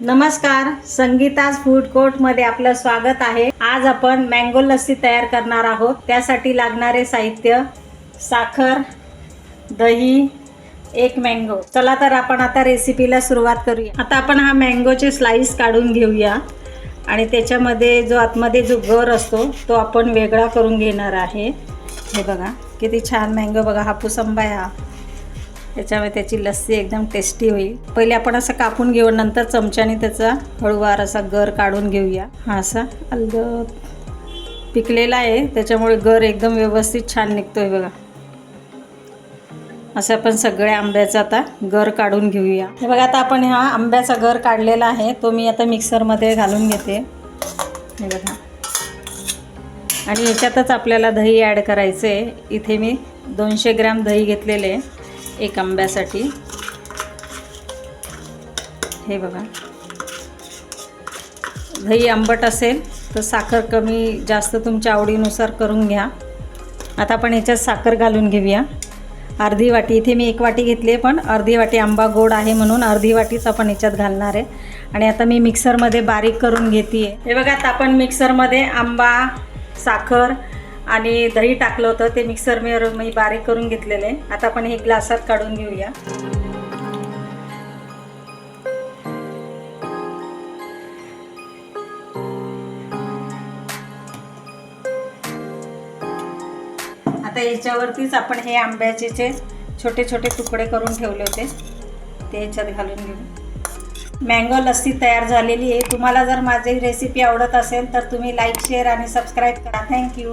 नमस्कार संगीताज फूड कोर्टमध्ये आपलं स्वागत आहे. आज आपण मँगो लस्सी तयार करणार आहोत. त्यासाठी लागणारे साहित्य साखर दही एक मँगो चला तर आपण आता रेसिपीला सुरुवात करूया. आता आपण हा मँगोचे स्लाइस काढून घेऊया. आणि त्याच्यामध्ये जो आतमध्ये जो गर असतो तो आपण वेगळा करून घेणार आहे. हे बघा किती छान मँगो बघा हापूस आंबा आहे हा. त्याच्यामुळे त्याची लस्सी एकदम टेस्टी होईल. पहिले आपण असं कापून घेऊ नंतर चमच्याने त्याचा हळूवार असा गर काढून घेऊया. हा असा अलगद पिकलेला आहे त्याच्यामुळे गर एकदम व्यवस्थित छान निघतो आहे बघा. असं आपण सगळ्या आंब्याचा आता गर काढून घेऊया. हे बघा आता आपण हा आंब्याचा गर काढलेला आहे तो मी आता मिक्सरमध्ये घालून घेते. हे बघा. आणि याच्यातच आपल्याला दही ॲड करायचं आहे इथे मी दोनशे ग्रॅम दही घेतलेले. आहे एक आंब्यासाठी. हे बघा. दही आंबट असेल तर साखर कमी जास्त तुमच्या आवडीनुसार करून घ्या. आता आपण याच्यात साखर घालून घेऊया. अर्धी वाटी इथे मी एक वाटी घेतली आहे पण अर्धी वाटी आंबा गोड आहे म्हणून अर्धी वाटीच आपण याच्यात घालणार आहे. आणि आता मी मिक्सरमध्ये बारीक करून घेते हे बघा आता आपण मिक्सरमध्ये आंबा साखर आणि दही टाकलं होतं ते मिक्सर मी मी बारीक करून घेतलेलं. आहे आता आपण हे ग्लासात काढून घेऊया. आता याच्यावरतीच आपण हे आंब्याचे जे छोटे छोटे तुकडे करून ठेवले होते. ते याच्यात घालून घेऊ. मँगो लस्सी तयार झालेली आहे. तुम्हाला जर माझी रेसिपी आवडत असेल तर तुम्ही लाईक शेअर आणि सबस्क्राईब करा. Thank you